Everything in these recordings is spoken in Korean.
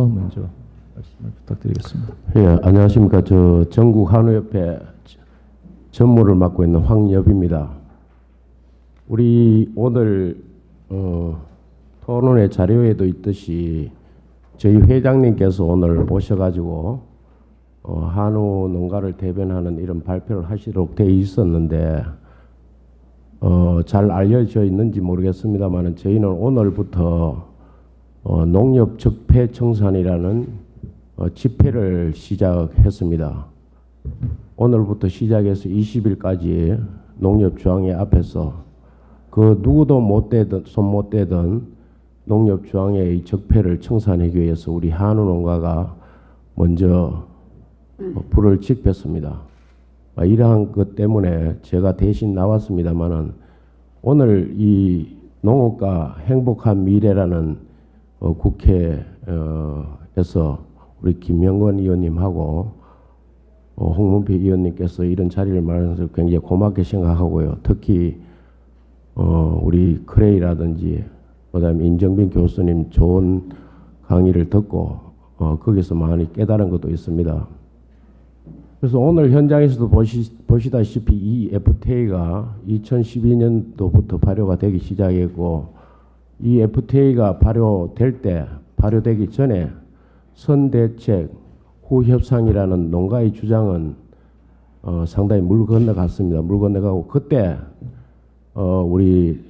먼저 말씀을 부탁드리겠습니다. 예, 안녕하십니까. 저 전국 한우협회 전무를 맡고 있는 황엽입니다. 우리 오늘 어, 토론회 자료에도 있듯이 저희 회장님께서 오늘 오셔가지고 어, 한우 농가를 대변하는 이런 발표를 하시도록 돼 있었는데 어, 잘 알려져 있는지 모르겠습니다만 저희는 오늘부터 어, 농협 적폐 청산이라는 어, 집회를 시작했습니다. 오늘부터 시작해서 20일까지 농협중앙회 앞에서 그 누구도 못 대던 손못 대던 농협중앙회의 적폐를 청산하기 위해서 우리 한우 농가가 먼저 어, 불을 지폈습니다. 아, 이러한 것 때문에 제가 대신 나왔습니다만은 오늘 이 농업과 행복한 미래라는 어, 국회에서 우리 김영건 의원님하고 어, 홍문표 의원님께서 이런 자리를 마련해서 굉장히 고맙게 생각하고요. 특히 어, 우리 크레이라든지 그다음에 인정빈 교수님 좋은 강의를 듣고 어, 거기서 많이 깨달은 것도 있습니다. 그래서 오늘 현장에서도 보시, 보시다시피 이 FTA가 2012년도부터 발효가 되기 시작했고 이 FTA가 발효될 때 발효되기 전에 선대책 후협상이라는 농가의 주장은 어, 상당히 물 건너갔습니다. 물 건너가고 그때 어, 우리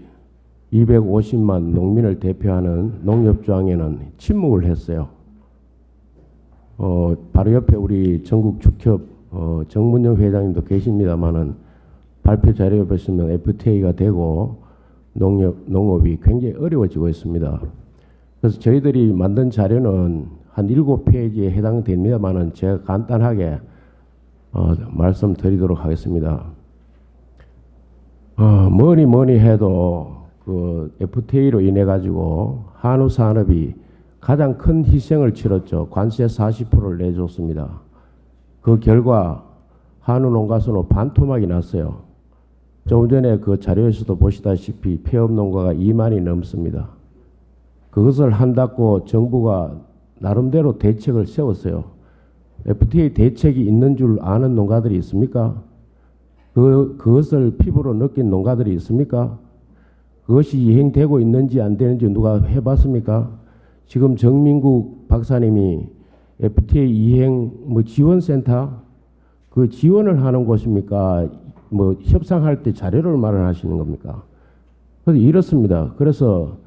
250만 농민을 대표하는 농협조항에는 침묵을 했어요. 어, 바로 옆에 우리 전국 축협 어, 정문영 회장님도 계십니다만은 발표 자료에 보시면 FTA가 되고 농협 농업이 굉장히 어려워지고 있습니다. 그래서 저희들이 만든 자료는 한 일곱 페이지에 해당됩니다만은 제가 간단하게 어, 말씀드리도록 하겠습니다. 어, 뭐니 뭐니 해도 그 FTA로 인해 가지고 한우 산업이 가장 큰 희생을 치렀죠. 관세 40%를 내줬습니다. 그 결과 한우 농가 수는 반토막이 났어요. 조금 전에 그 자료에서도 보시다시피 폐업 농가가 2만이 넘습니다. 그것을 한다고 정부가 나름대로 대책을 세웠어요. FTA 대책이 있는 줄 아는 농가들이 있습니까? 그, 그것을 피부로 느낀 농가들이 있습니까? 그것이 이행되고 있는지 안 되는지 누가 해봤습니까? 지금 정민국 박사님이 FTA 이행 뭐 지원센터 그 지원을 하는 곳입니까? 뭐 협상할 때 자료를 마련하시는 겁니까? 그래서 이렇습니다. 그래서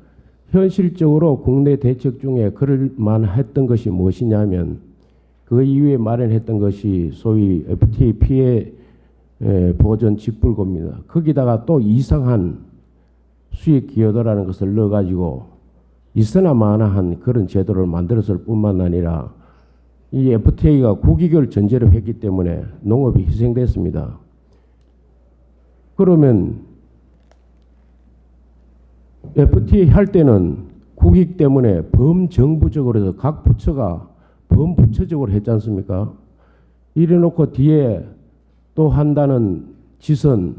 현실적으로 국내 대책 중에 그럴 만했던 것이 무엇이냐면 그 이후에 마련했던 것이 소위 FTA 피해 에, 보전 직불고입니다. 거기다가 또 이상한 수익 기여도라는 것을 넣어가지고 있으나 마나한 그런 제도를 만들었을 뿐만 아니라 이 FTA가 국익을 전제로 했기 때문에 농업이 희생됐습니다. 그러면 FTA 할 때는 국익 때문에 범정부적으로 해서 각 부처가 범부처적으로 했지 않습니까? 이래 놓고 뒤에 또 한다는 짓은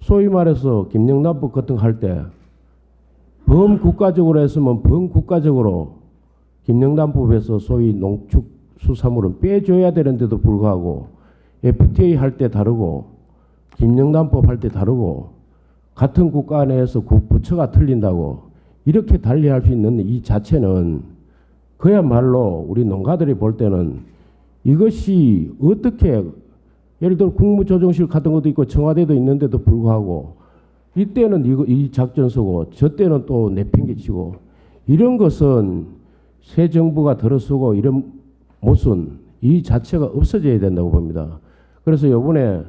소위 말해서 김영란법 같은 거 할 때 범국가적으로 했으면 범국가적으로 김영란법에서 소위 농축수산물은 빼줘야 되는데도 불구하고 FTA 할 때 다르고 김영란법 할 때 다르고 같은 국가 내에서 국 부처가 틀린다고 이렇게 달리할 수 있는 이 자체는 그야말로 우리 농가들이 볼 때는 이것이 어떻게 예를 들어 국무조정실 같은 것도 있고 청와대도 있는데도 불구하고 이때는 이거 이 작전 쓰고 저 때는 또 내팽개치고 이런 것은 새 정부가 들어서고 이런 모순 이 자체가 없어져야 된다고 봅니다. 그래서 이번에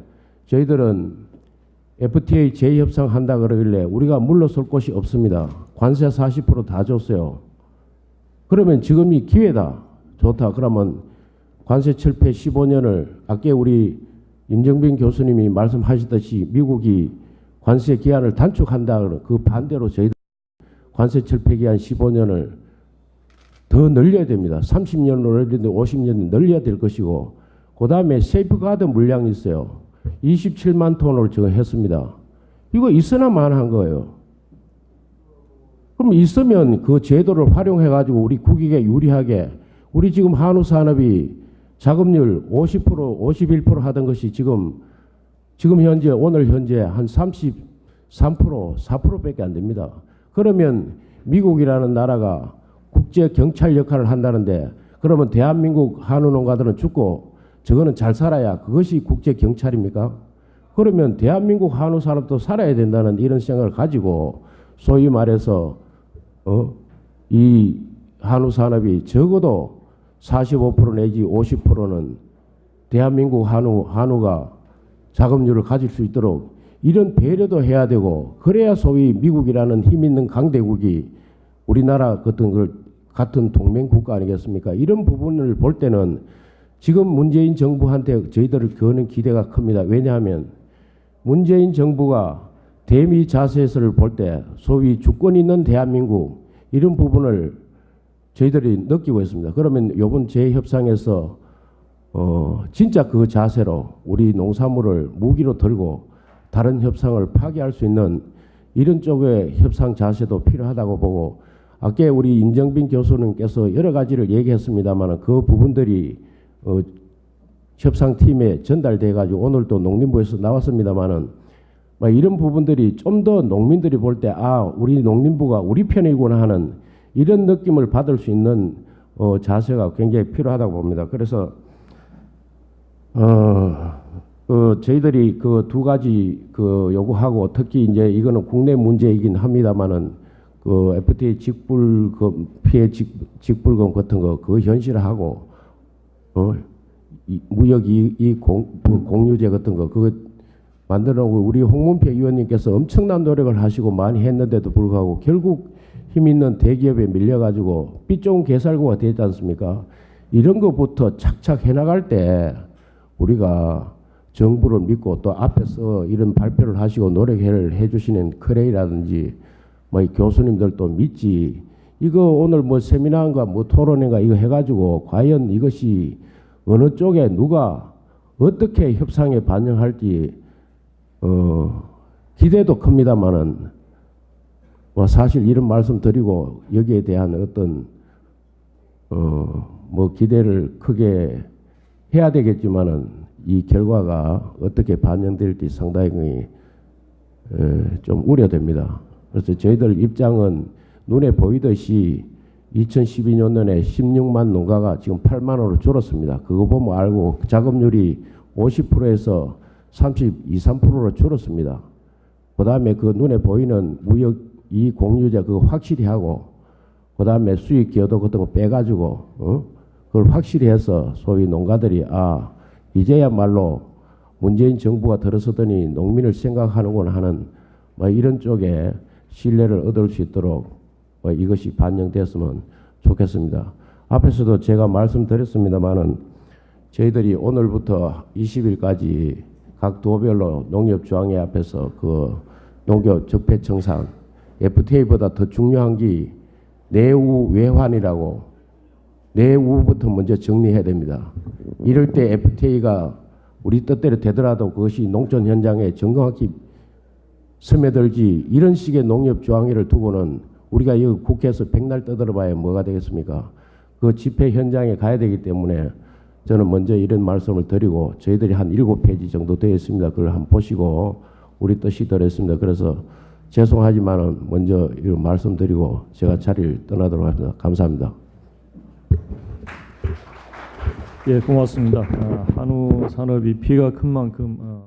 저희들은 FTA 재협상 한다 그러길래 우리가 물러설 곳이 없습니다. 관세 40%다 줬어요. 그러면 지금이 기회다. 좋다. 그러면 관세 철폐 15년을 아까 우리 임정빈 교수님이 말씀하셨듯이 미국이 관세 기한을 단축한다. 그 반대로 저희들 관세 철폐 기한 15년을 더 늘려야 됩니다. 30년으로 늘리는데 50년 늘려야 될 것이고 그 다음에 세이프가드 물량이 있어요. 27만 톤을 지금 했습니다. 이거 있으나 만한 거예요. 그럼 있으면 그 제도를 활용해 가지고 우리 국익에 유리하게 우리 지금 한우 산업이 자금률 50% 51% 하던 것이 지금 지금 현재 오늘 현재 한 33% 4%밖에 안 됩니다. 그러면 미국이라는 나라가 국제 경찰 역할을 한다는데 그러면 대한민국 한우 농가들은 죽고 저거는 잘 살아야 그것이 국제 경찰입니까? 그러면 대한민국 한우 산업도 살아야 된다는 이런 생각을 가지고 소위 말해서 어? 이 한우 산업이 적어도 45% 내지 50%는 대한민국 한우 한우가 자금률을 가질 수 있도록 이런 배려도 해야 되고 그래야 소위 미국이라는 힘 있는 강대국이 우리나라 같은 걸 같은 동맹 국가 아니겠습니까? 이런 부분을 볼 때는 지금 문재인 정부한테 저희들을 거는 기대가 큽니다. 왜냐하면 문재인 정부가 대미 자세를 볼 때 소위 주권 있는 대한민국 이런 부분을 저희들이 느끼고 있습니다. 그러면 이번 재협상에서 어 진짜 그 자세로 우리 농산물을 무기로 들고 다른 협상을 파기할 수 있는 이런 쪽의 협상 자세도 필요하다고 보고 아까 우리 임정빈 교수님께서 여러 가지를 얘기했습니다만 그 부분들이 어 협상팀에 전달돼 가지고 오늘 또 농림부에서 나왔습니다만은 막 이런 부분들이 좀 더 농민들이 볼 때 아 우리 농림부가 우리 편이구나 하는 이런 느낌을 받을 수 있는 어, 자세가 굉장히 필요하다고 봅니다. 그래서 어, 그 저희들이 그 두 가지 그 요구하고 특히 이제 이거는 국내 문제이긴 합니다만은 그 FTA 직불금 피해 직, 직불금 같은 거 그 현실화하고 어, 이 무역 이공 그 공유제 같은 거 그거 만들어 놓고 우리 홍문표 의원님께서 엄청난 노력을 하시고 많이 했는데도 불구하고 결국 힘 있는 대기업에 밀려가지고 삐쩍은 개살구가 되지 않습니까? 이런 것부터 착착 해나갈 때 우리가 정부를 믿고 또 앞에서 이런 발표를 하시고 노력을 해주시는 크레이라든지 뭐이 교수님들도 믿지. 이거 오늘 뭐 세미나인가 뭐 토론회가 이거 해가지고 과연 이것이 어느 쪽에 누가 어떻게 협상에 반영할지 어, 기대도 큽니다만은 뭐 사실 이런 말씀 드리고 여기에 대한 어떤 어, 뭐 기대를 크게 해야 되겠지만은 이 결과가 어떻게 반영될지 상당히 에, 좀 우려됩니다. 그래서 저희들 입장은 눈에 보이듯이 2012년에 16만 농가가 지금 8만으로 줄었습니다. 그거 보면 알고 자금률이 50%에서 32, 3%로 줄었습니다. 그 다음에 그 눈에 보이는 무역 이 공유제 그거 확실히 하고 그 다음에 수익 기여도 같은 거 빼가지고 어? 그걸 확실히 해서 소위 농가들이 아 이제야말로 문재인 정부가 들어서더니 농민을 생각하는구나 하는 뭐 이런 쪽에 신뢰를 얻을 수 있도록 뭐 이것이 반영됐으면 좋겠습니다. 앞에서도 제가 말씀드렸습니다만은 저희들이 오늘부터 20일까지 각 도별로 농협중앙회 앞에서 그 농협 적폐청산 FTA보다 더 중요한 게 내후 외환이라고 내후부터 먼저 정리해야 됩니다. 이럴 때 FTA가 우리 뜻대로 되더라도 그것이 농촌 현장에 정확히 스며들지 이런 식의 농협 조항회를 두고는 우리가 이 국회에서 백날 떠들어봐야 뭐가 되겠습니까? 그 집회 현장에 가야 되기 때문에 저는 먼저 이런 말씀을 드리고 저희들이 한 일곱 페이지 정도 되어 있습니다. 그걸 한번 보시고 우리 뜻이 들었습니다. 그래서 죄송하지만은 먼저 이런 말씀드리고 제가 자리를 떠나도록 하겠습니다. 감사합니다. 예, 고맙습니다. 아, 한우 산업이 피해가 큰 만큼 아,